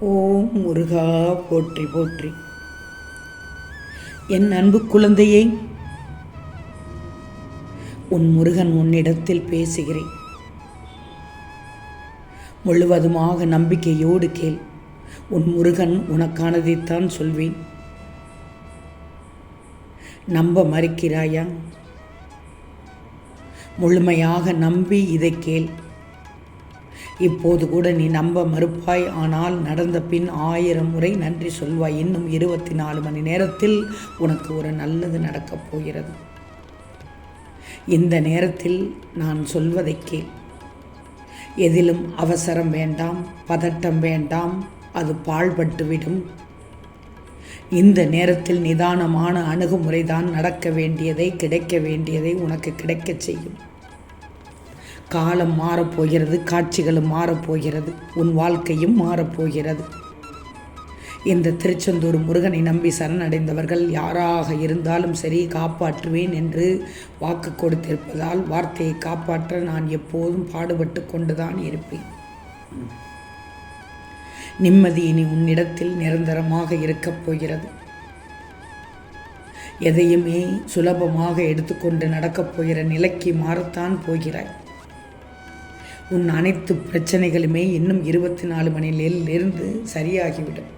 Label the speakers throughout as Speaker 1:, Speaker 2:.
Speaker 1: ஓம் முருகா போற்றி போற்றி. என் அன்பு குழந்தையே உன் முருகன் உன்னிடத்தில் பேசுகிறேன். முழுவதுமாக நம்பிக்கையோடு கேள். உன் முருகன் உனக்கானதைத்தான் சொல்வேன். நம்ப மறுக்கிறாயா? முழுமையாக நம்பி இதை கேள். இப்போது கூட நீ நம்ப மறுப்பாய். ஆனால் நடந்த பின் ஆயிரம் முறை நன்றி சொல்வாய். இன்னும் இருபத்தி நாலு மணி நேரத்தில் உனக்கு ஒரு நல்லது நடக்கப் போகிறது. இந்த நேரத்தில் நான் சொல்வதை கேள். எதிலும் அவசரம் வேண்டாம் பதட்டம் வேண்டாம் அது பாழ்பட்டுவிடும். இந்த நேரத்தில் நிதானமான அணுகுமுறைதான் நடக்க வேண்டியதை கிடைக்க வேண்டியதை உனக்கு கிடைக்கச் செய்யும். காலம் மாறப்போகிறது காட்சிகளும் மாறப்போகிறது உன் வாழ்க்கையும் மாறப்போகிறது. இந்த திருச்செந்தூர் முருகனை நம்பி சரணடைந்தவர்கள் யாராக இருந்தாலும் சரி காப்பாற்றுவேன் என்று வாக்கு கொடுத்திருப்பதால் வார்த்தையை காப்பாற்ற நான் எப்போதும் பாடுபட்டு கொண்டுதான் இருப்பேன். நிம்மதி இனி உன்னிடத்தில் நிரந்தரமாக இருக்கப் போகிறது. எதையுமே சுலபமாக எடுத்துக்கொண்டு நடக்கப் போகிற நிலைக்கு மாறத்தான் போகிறாய். உன் அனைத்து பிரச்சனைகளுமே இன்னும் இருபத்தி நாலு மணி நேரிலிருந்து சரியாகிவிடும்.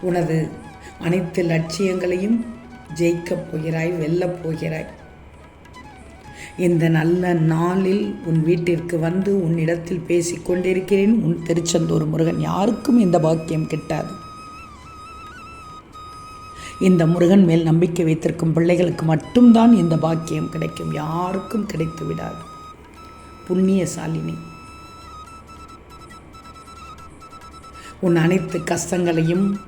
Speaker 1: உனது அனைத்து லட்சியங்களையும் ஜெயிக்கப் போகிறாய் வெல்லப் போகிறாய். இந்த நல்ல நாளில் உன் வீட்டிற்கு வந்து உன்னிடத்தில் பேசிக்கொண்டிருக்கிறேன் உன் திருச்செந்தூர் முருகன் யாருக்கும் இந்த பாக்கியம் கிட்டாது. இந்த முருகன் மேல் நம்பிக்கை வைத்திருக்கும் பிள்ளைகளுக்கு மட்டும்தான் இந்த பாக்கியம் கிடைக்கும். யாருக்கும் கிடைத்து விடாது புண்ணியசாலினி உன் அனைத்து கஷ்டங்களையும்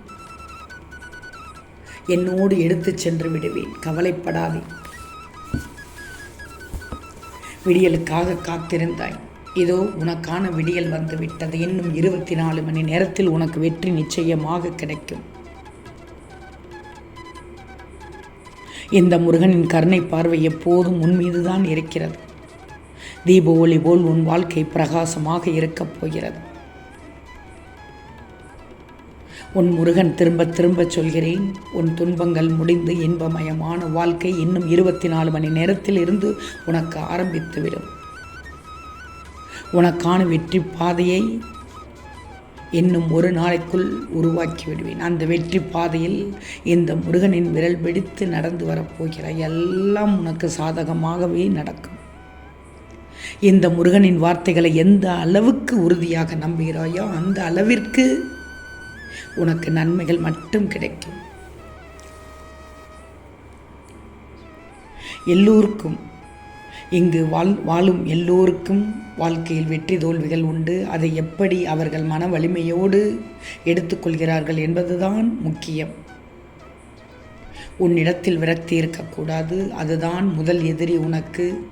Speaker 1: என்னோடு எடுத்துச் சென்று விடுவேன். கவலைப்படாதே. விடியலுக்காக காத்திருந்தாய். இதோ உனக்கான விடியல் வந்து விட்டது இன்னும் இருபத்தி நாலு மணி நேரத்தில் உனக்கு வெற்றி நிச்சயமாக கிடைக்கும். இந்த முருகனின் கருணை பார்வை எப்போதும் உன் மீதுதான் இருக்கிறது. தீப ஒளி போல் உன் வாழ்க்கை பிரகாசமாக இருக்கப் போகிறது. உன் முருகன் திரும்ப திரும்ப சொல்கிறேன் உன் துன்பங்கள் முடிந்து இன்பமயமான வாழ்க்கை இன்னும் இருபத்தி நாலு மணி நேரத்தில் இருந்து உனக்கு ஆரம்பித்துவிடும். உனக்கான வெற்றி பாதையை இன்னும் ஒரு நாளைக்குள் உருவாக்கி விடுவேன் அந்த வெற்றி பாதையில் இந்த முருகனின் விரல் பிடித்து நடந்து வரப்போகிற எல்லாம் உனக்கு சாதகமாகவே நடக்கும். இந்த முருகனின் வார்த்தைகளை எந்த அளவுக்கு உறுதியாக நம்புகிறாயோ அந்த அளவிற்கு உனக்கு நன்மைகள் மட்டும் கிடைக்கும். எல்லோருக்கும் இங்கு வாழ் வாழும் எல்லோருக்கும் வாழ்க்கையில் வெற்றி தோல்விகள் உண்டு. அதை எப்படி அவர்கள் மன வலிமையோடு எடுத்துக்கொள்கிறார்கள் என்பதுதான் முக்கியம். உன்னிடத்தில் விரக்தி இருக்கக்கூடாது. அதுதான் முதல் எதிரி உனக்கு.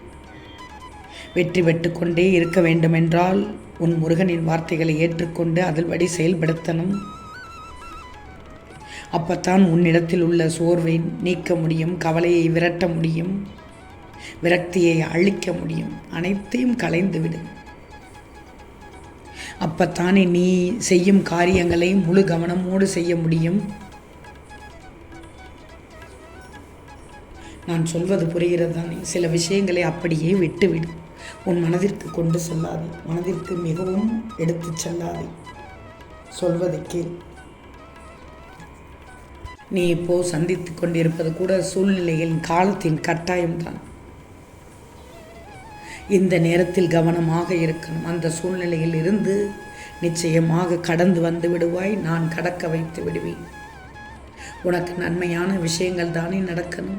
Speaker 1: வெற்றி பெற்றுக்கொண்டே இருக்க வேண்டுமென்றால் உன் முருகனின் வார்த்தைகளை ஏற்றுக்கொண்டு அதன்படி செயல்படுத்தணும். அப்பத்தான் உன்னிடத்தில் உள்ள சோர்வை நீக்க முடியும் கவலையை விரட்ட முடியும் விரக்தியை அழிக்க முடியும். அனைத்தையும் கலைந்துவிடும் அப்பத்தானே நீ செய்யும் காரியங்களை முழு கவனமோடு செய்ய முடியும். நான் சொல்வது புரிகிறது தானே சில விஷயங்களை அப்படியே விட்டுவிடு. உன் மனதிற்கு கொண்டு செல்லாதே. மனதிற்கு மிகவும் எடுத்துச் செல்லாதே. சொல்வதை கேள். நீ இப்போ சந்தித்து கொண்டிருப்பது கூட சூழ்நிலையின் காலத்தின் கட்டாயம்தான். இந்த நேரத்தில் கவனமாக இருக்கணும். அந்த சூழ்நிலையில் இருந்து நிச்சயமாக கடந்து வந்து விடுவாய். நான் கடக்க வைத்து விடுவேன். உனக்கு நன்மையான விஷயங்கள் தானே நடக்கணும்.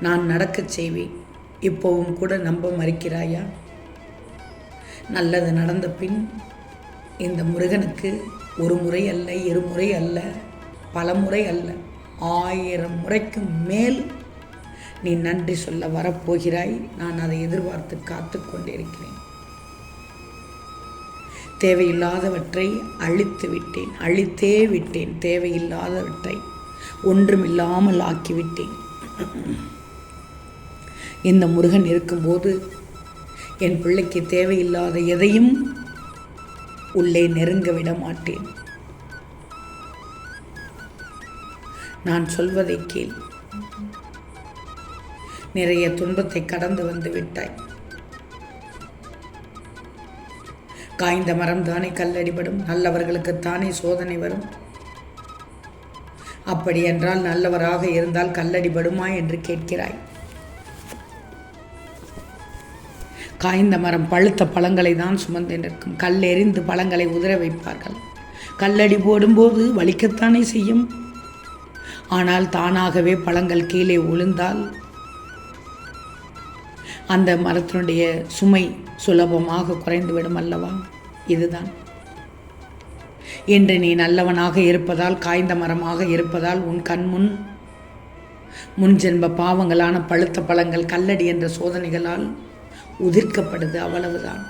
Speaker 1: நான் நடக்கச் செய்வேன். இப்போவும் கூட நம்ப மறுக்கிறாயா? நல்லது நடந்த பின் இந்த முருகனுக்கு ஒரு முறை அல்ல இருமுறை அல்ல பல முறை அல்ல ஆயிரம் முறைக்கு மேல் நீ நன்றி சொல்ல வரப்போகிறாய். நான் அதை எதிர்பார்த்து காத்து கொண்டிருக்கிறேன். தேவையில்லாதவற்றை அழித்து விட்டேன் அழித்தே விட்டேன். தேவையில்லாதவற்றை ஒன்றுமில்லாமல் ஆக்கிவிட்டேன். இந்த முருகன் இருக்கும்போது என் பிள்ளைக்கு தேவையில்லாத எதையும் உள்ளே நெருங்க விட மாட்டேன். நான் சொல்வதை கேள். நிறைய துன்பத்தை கடந்து வந்து விட்டாய். காய்ந்த மரம் தானே கல்லடிபடும் நல்லவர்களுக்கு தானே சோதனை வரும். அப்படி என்றால் நல்லவராக இருந்தால் கல்லடிபடுமா என்று கேட்கிறாய். காய்ந்த மரம் பழுத்த பழங்களை தான் சுமந்து நிற்கும். கல் எறிந்து பழங்களை உதிர வைப்பார்கள். கல்லடி போடும்போது வலிக்கத்தானே செய்யும். ஆனால் தானாகவே பழங்கள் கீழே விழுந்தால் அந்த மரத்தினுடைய சுமை சுலபமாக குறைந்துவிடும் அல்லவா? இதுதான். என்று நீ நல்லவனாக இருப்பதால் காய்ந்த மரமாக இருப்பதால் உன் கண்முன் முன்ஜென்ப பாவங்களான பழுத்த பழங்கள் கல்லடி என்ற சோதனைகளால் உதிர்க்கப்படுது அவ்வளவுதான்.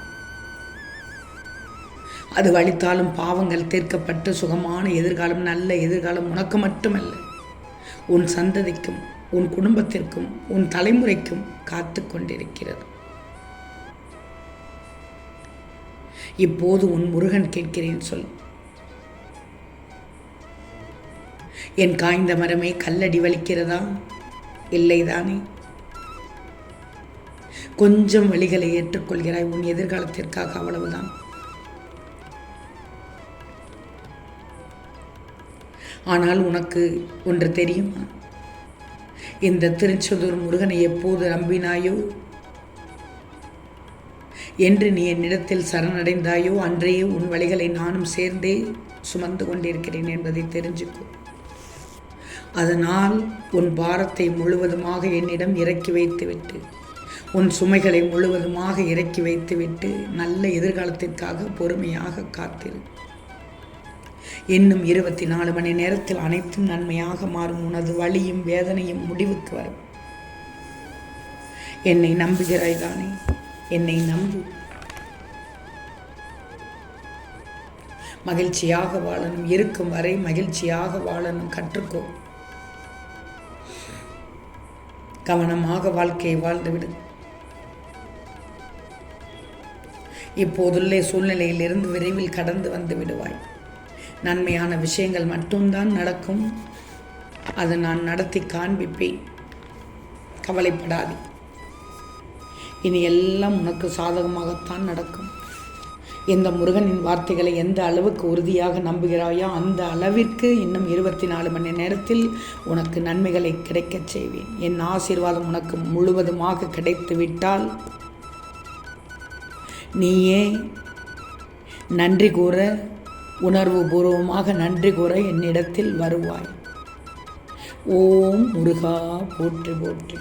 Speaker 1: அது வலித்தாலும் பாவங்கள் தீர்க்கப்பட்டு சுகமான எதிர்காலம் நல்ல எதிர்காலம் உனக்கு மட்டுமல்ல. உன் சந்ததிக்கும் உன் குடும்பத்திற்கும் உன் தலைமுறைக்கும் காத்து கொண்டிருக்கிறது. இப்போது உன் முருகன் கேட்கிறேன் சொல். என் காய்ந்த மரமே கல்லடி வலிக்கிறதா? இல்லைதானே? கொஞ்சம் வழிகளை ஏற்றுக்கொள்கிறாய். உன் எதிர்காலத்திற்காக அவ்வளவுதான். ஆனால் உனக்கு ஒன்று தெரியுமா? இந்த திருச்செந்தூர் முருகனை எப்போது நம்பினாயோ? என்று நீ என்னிடத்தில் சரணடைந்தாயோ அன்றையே உன் வழிகளை நானும் சேர்ந்தே சுமந்து கொண்டிருக்கிறேன் என்பதை தெரிஞ்சுக்கோ. அதனால் உன் பாரத்தை முழுவதுமாக என்னிடம் இறக்கி வைத்துவிட்டு உன் சுமைகளை முழுவதுமாக இறக்கி வைத்துவிட்டு நல்ல எதிர்காலத்திற்காக பொறுமையாக காத்திரு. இன்னும் இருபத்தி நாலு மணி நேரத்தில் அனைத்தும் நன்மையாக மாறும். உனது வழியும் வேதனையும் முடிவுக்கு வரும். என்னை நம்புகிறாய் தானே? என்னை நம்பு. மகிழ்ச்சியாக வாழணும். இருக்கும் வரை மகிழ்ச்சியாக வாழணும். கற்றுக்கோ. கவனமாக வாழ்க்கையை வாழ்ந்துவிடு. இப்போதுள்ள சூழ்நிலையிலிருந்து விரைவில் கடந்து வந்து விடுவாய். நன்மையான விஷயங்கள் மட்டும்தான் நடக்கும். அதை நான் நடத்தி காண்பிப்பேன். கவலைப்படாதே. இனி எல்லாம் உனக்கு சாதகமாகத்தான் நடக்கும். இந்த முருகனின் வார்த்தைகளை எந்த அளவுக்கு உறுதியாக நம்புகிறாயோ அந்த அளவிற்கு இன்னும் இருபத்தி நாலு மணி நேரத்தில் உனக்கு நன்மைகளை கிடைக்கச் செய்வேன். என் ஆசீர்வாதம் உனக்கு முழுவதுமாக கிடைத்து விட்டால் நீயே. நன்றி கூற உணர்வு பூர்வமாக நன்றி கூற என்னிடத்தில் வருவாய். ஓம் முருகா போற்றி போற்றி.